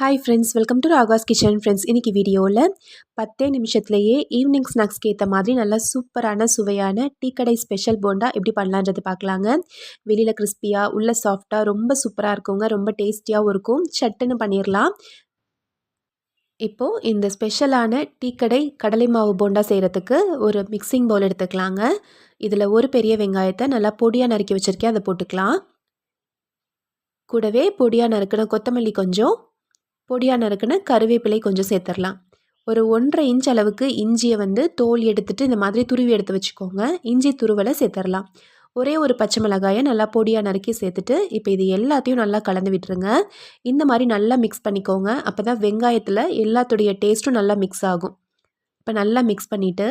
Hi friends welcome to Raga's kitchen friends இன்றைக்கி வீடியோவில் பத்தே நிமிஷத்துலேயே ஈவினிங் ஸ்நாக்ஸ்க்கு ஏற்ற மாதிரி நல்லா சூப்பரான சுவையான டீ கடை ஸ்பெஷல் போண்டா எப்படி பண்ணலான்றது பார்க்கலாங்க. வெளியில் கிறிஸ்பியாக உள்ள சாஃப்டாக ரொம்ப சூப்பராக இருக்குங்க. ரொம்ப டேஸ்டியாகவும் இருக்கும். சட்டுன்னு பண்ணிடலாம் இப்போது இந்த ஸ்பெஷலான டீ கடை கடலை மாவு போண்டா செய்கிறதுக்கு ஒரு மிக்சிங் பவுல் எடுத்துக்கலாங்க. இதில் ஒரு பெரிய வெங்காயத்தை நல்லா பொடியாக நறுக்கி வச்சுருக்கேன். அதை போட்டுக்கலாம். கூடவே பொடியாக நறுக்கின கொத்தமல்லி கொஞ்சம் பொடியாக நறுக்குன்னு கருவேப்பிலை கொஞ்சம் சேர்த்துடலாம். ஒரு ஒன்றரை இன்ச் அளவுக்கு இஞ்சியை வந்து தோல் எடுத்துகிட்டு இந்த மாதிரி துருவி எடுத்து வச்சுக்கோங்க. இஞ்சி துருவலை சேர்த்துடலாம். ஒரே ஒரு பச்சை மிளகாயை நல்லா பொடியாக நறுக்கி சேர்த்துட்டு இப்போ இது எல்லாத்தையும் நல்லா கலந்து விட்டுருங்க. இந்த மாதிரி நல்லா மிக்ஸ் பண்ணிக்கோங்க. அப்போ தான் வெங்காயத்தில் எல்லாத்துடைய டேஸ்ட்டும் நல்லா மிக்ஸ் ஆகும். இப்போ நல்லா மிக்ஸ் பண்ணிவிட்டு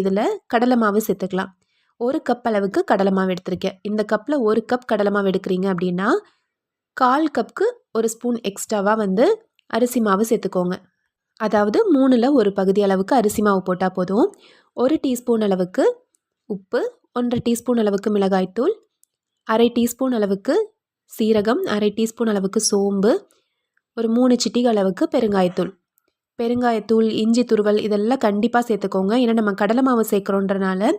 இதில் கடலை மாவு சேர்த்துக்கலாம். ஒரு கப் அளவுக்கு கடலை மாவு எடுத்திருக்கேன். இந்த கப்பில் ஒரு கப் கடலை மாவு எடுக்கிறீங்க அப்படின்னா கால் கப்புக்கு ஒரு ஸ்பூன் எக்ஸ்ட்ராவாக வந்து அரிசி மாவு சேர்த்துக்கோங்க. அதாவது மூணில் ஒரு பகுதி அளவுக்கு அரிசி மாவு போட்டால் போதும். ஒரு டீஸ்பூன் அளவுக்கு உப்பு ஒன்றரை டீஸ்பூன் அளவுக்கு மிளகாய்த்தூள் அரை டீஸ்பூன் அளவுக்கு சீரகம் அரை டீஸ்பூன் அளவுக்கு சோம்பு ஒரு மூணு சிட்டிக அளவுக்கு பெருங்காயத்தூள். பெருங்காயத்தூள் இஞ்சி துருவல் இதெல்லாம் கண்டிப்பாக சேர்த்துக்கோங்க. ஏன்னா நம்ம கடலை மாவு சேர்க்குறோன்றனால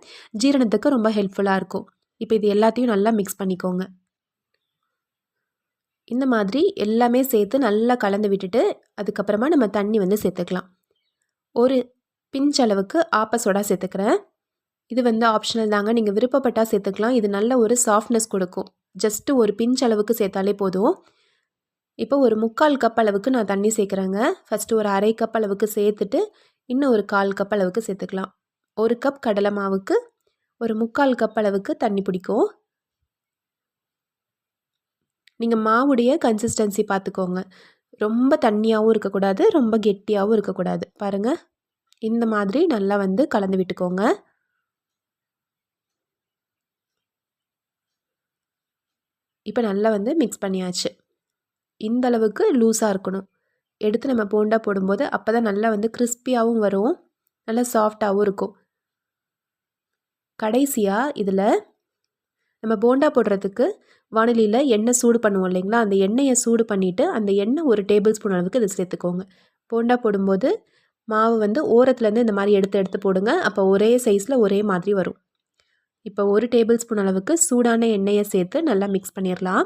ஜீரணத்துக்கு ரொம்ப ஹெல்ப்ஃபுல்லாக இருக்கும். இப்போ இது எல்லாத்தையும் நல்லா மிக்ஸ் பண்ணிக்கோங்க. இந்த மாதிரி எல்லாமே சேர்த்து நல்லா கலந்து விட்டுட்டு அதுக்கப்புறமா நம்ம தண்ணி வந்து சேர்த்துக்கலாம். ஒரு பிஞ்ச் அளவுக்கு ஆப்ப சோடா சேர்த்துக்கிறேன். இது வந்து ஆப்ஷனல் தாங்க. நீங்கள் விருப்பப்பட்டால் சேர்த்துக்கலாம். இது நல்ல ஒரு சாஃப்ட்னஸ் கொடுக்கும். ஜஸ்ட்டு ஒரு பிஞ்ச் அளவுக்கு சேர்த்தாலே போதும். இப்போ ஒரு முக்கால் கப் அளவுக்கு நான் தண்ணி சேர்க்குறேங்க. ஃபஸ்ட்டு ஒரு அரை கப் அளவுக்கு சேர்த்துட்டு இன்னும் ஒரு கால் கப் அளவுக்கு சேர்த்துக்கலாம். ஒரு கப் கடலை மாவுக்கு ஒரு முக்கால் கப் அளவுக்கு தண்ணி பிடிக்கும். நீங்கள் மாவுடைய கன்சிஸ்டன்சி பார்த்துக்கோங்க ரொம்ப தண்ணியாகவும் இருக்கக்கூடாது ரொம்ப கெட்டியாகவும் இருக்கக்கூடாது. பாருங்கள் இந்த மாதிரி நல்லா வந்து கலந்து விட்டுக்கோங்க. இப்போ நல்லா வந்து மிக்ஸ் பண்ணியாச்சு. இந்த அளவுக்கு லூஸாக இருக்கணும். எடுத்து நம்ம போண்டா போடும்போது அப்போ தான் நல்லா வந்து கிறிஸ்பியாகவும் வரும். நல்லா சாஃப்டாகவும் இருக்கும். கடைசியாக இதில் நம்ம போண்டா போடுறதுக்கு வானிலையில் எண்ணெய் சூடு பண்ணுவோம் இல்லைங்களா? அந்த எண்ணெயை சூடு பண்ணிவிட்டு அந்த எண்ணெய் ஒரு டேபிள் ஸ்பூன் அளவுக்கு இதை சேர்த்துக்கோங்க. போண்டா போடும்போது மாவு வந்து ஓரத்துலேருந்து இந்த மாதிரி எடுத்து எடுத்து போடுங்க. அப்போ ஒரே சைஸில் ஒரே மாதிரி வரும். இப்போ ஒரு டேபிள் ஸ்பூன் அளவுக்கு சூடான எண்ணெயை சேர்த்து நல்லா மிக்ஸ் பண்ணிடலாம்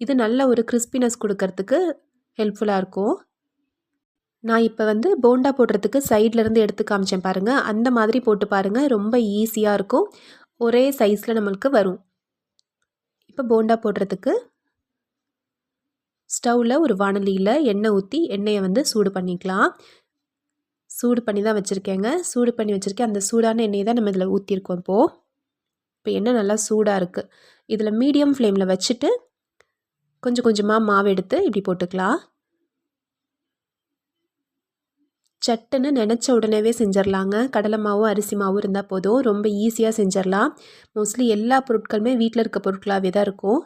இது நல்ல ஒரு கிறிஸ்பினஸ் கொடுக்கறதுக்கு ஹெல்ப்ஃபுல்லாக இருக்கும். நான் இப்போ வந்து போண்டா போடுறதுக்கு சைட்லேருந்து எடுத்து காமிச்சேன் பாருங்கள் அந்த மாதிரி போட்டு பாருங்கள் ரொம்ப ஈஸியாக இருக்கும். ஒரே சைஸில் நம்மளுக்கு வரும். இப்போ போண்டா போடுறதுக்கு ஸ்டவ்வில் ஒரு வானலியில் எண்ணெய் ஊற்றி எண்ணெயை வந்து சூடு பண்ணிக்கலாம். சூடு பண்ணி தான் வச்சுருக்கேங்க. சூடு பண்ணி வச்சுருக்கேன் அந்த சூடான எண்ணெயை தான் நம்ம இதில் ஊற்றிருக்கோம் இப்போது இப்போ எண்ணெய் நல்லா சூடாக இருக்குது இதில் மீடியம் ஃப்ளேமில் வச்சுட்டு கொஞ்சம் கொஞ்சமாக மாவு எடுத்து இப்படி போட்டுக்கலாம். சட்டுன்னு நினச்ச உடனேவே செஞ்சிடலாங்க கடலை மாவும் அரிசி மாவும் இருந்தால் போதும். ரொம்ப ஈஸியாக செஞ்சிடலாம் மோஸ்ட்லி எல்லா பொருட்களுமே வீட்டில் இருக்க பொருட்களாகவே தான் இருக்கும்.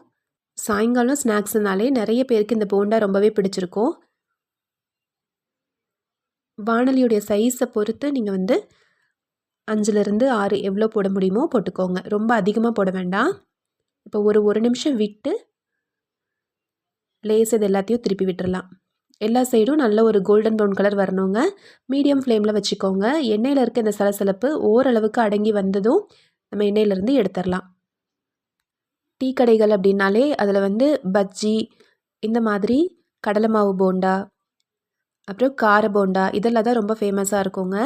சாயங்காலம் ஸ்நாக்ஸ்னாலே நிறைய பேருக்கு இந்த போண்டா ரொம்பவே பிடிச்சிருக்கும். வானலியுடைய சைஸை பொறுத்து நீங்கள் வந்து அஞ்சுலேருந்து ஆறு எவ்வளோ போட முடியுமோ போட்டுக்கோங்க. ரொம்ப அதிகமாக போட வேண்டாம். இப்போ ஒரு ஒரு நிமிஷம் விட்டு லேஸ் இது எல்லாத்தையும் திருப்பி விட்டுடலாம் எல்லா சைடும் நல்ல ஒரு கோல்டன் ப்ரௌன் கலர் வரணுங்க. மீடியம் ஃப்ளேமில் வச்சுக்கோங்க. எண்ணெயில் இருக்க இந்த சலசலப்பு ஓரளவுக்கு அடங்கி வந்ததும் நம்ம எண்ணெயிலேருந்து எடுத்துடலாம் டீ கடைகள் அப்படின்னாலே அதில் வந்து பஜ்ஜி இந்த மாதிரி கடலை மாவு போண்டா அப்புறம் கார போண்டா இதெல்லாம் தான் ரொம்ப ஃபேமஸாக இருக்குங்க.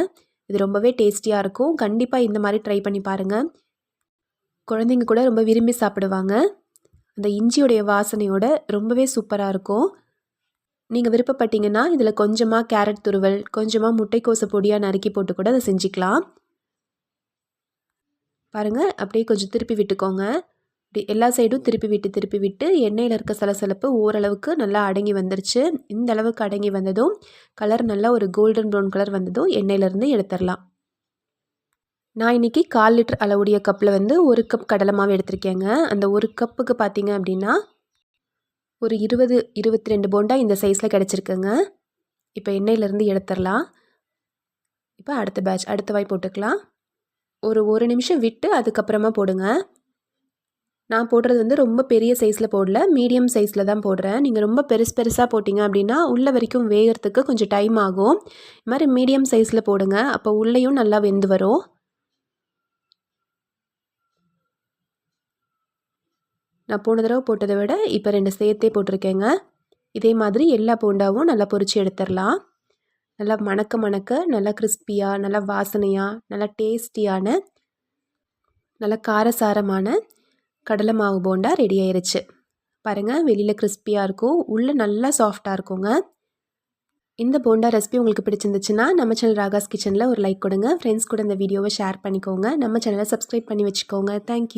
இது ரொம்பவே டேஸ்டியாக இருக்கும். கண்டிப்பாக இந்த மாதிரி ட்ரை பண்ணி பாருங்கள் குழந்தைங்க கூட ரொம்ப விரும்பி சாப்பிடுவாங்க. அந்த இஞ்சியுடைய வாசனையோட ரொம்பவே சூப்பராக இருக்கும். நீங்கள் விருப்பப்பட்டீங்கன்னா இதில் கொஞ்சமாக கேரட் துருவல் கொஞ்சமாக முட்டைக்கோசை பொடியாக நறுக்கி போட்டு கூட அதை செஞ்சுக்கலாம். பாருங்கள் அப்படியே கொஞ்சம் திருப்பி விட்டுக்கோங்க. இப்படி எல்லா சைடும் திருப்பி விட்டு திருப்பி விட்டு எண்ணெயில் இருக்க சலசலப்பு ஓரளவுக்கு நல்லா அடங்கி வந்துருச்சு. இந்த அளவுக்கு அடங்கி வந்ததும் கலர் நல்லா ஒரு கோல்டன் ப்ரௌன் கலர் வந்ததும் எண்ணெயிலேருந்து எடுத்துடலாம். நான் இன்றைக்கி கால் லிட்டர் அளவுடைய கப்பில் வந்து ஒரு கப் கடலை மாவு எடுத்திருக்கேங்க. அந்த ஒரு கப்புக்கு பார்த்தீங்க அப்படின்னா ஒரு இருபது இருபத்தி ரெண்டு போண்டா இந்த சைஸில் கிடச்சிருக்குங்க. இப்போ எண்ணெயிலேருந்து எடுத்துடலாம். இப்போ அடுத்த பேட்ச் அடுத்த வாய் போட்டுக்கலாம். ஒரு ஒரு நிமிஷம் விட்டு அதுக்கப்புறமா போடுங்க. நான் போடுறது வந்து ரொம்ப பெரிய சைஸில் போடல மீடியம் சைஸில் தான் போடுறேன். நீங்கள் ரொம்ப பெருசு பெருசாக போட்டிங்க அப்படின்னா உள்ள வரைக்கும் வேகிறதுக்கு கொஞ்சம் டைம் ஆகும். இது மாதிரி மீடியம் சைஸில் போடுங்க அப்போ உள்ளேயும் நல்லா வெந்து வரும். நான் போன தடவை போட்டதை விட இப்போ ரெண்டு சேர்த்தே போட்டிருக்கேங்க. இதே மாதிரி எல்லா போண்டாவும் நல்லா பொரித்து எடுத்துடலாம். நல்லா மணக்க மணக்க நல்லா கிறிஸ்பியாக நல்லா வாசனையாக நல்லா டேஸ்டியான நல்லா காரசாரமான கடலை மாவு போண்டா ரெடி ஆயிருச்சு. பாருங்கள் வெளியில் கிறிஸ்பியாக இருக்கும் உள்ளே நல்லா சாஃப்டாக இருக்குங்க. இந்த போண்டா ரெசிபி உங்களுக்கு பிடிச்சிருந்துச்சுன்னா நம்ம சேனல் ராகாஸ் கிச்சனில் ஒரு லைக் கொடுங்க. ஃப்ரெண்ட்ஸ் கூட இந்த வீடியோவை ஷேர் பண்ணிக்கோங்க. நம்ம சேனலை சப்ஸ்கிரைப் பண்ணி வச்சுக்கோங்க. தேங்க்யூ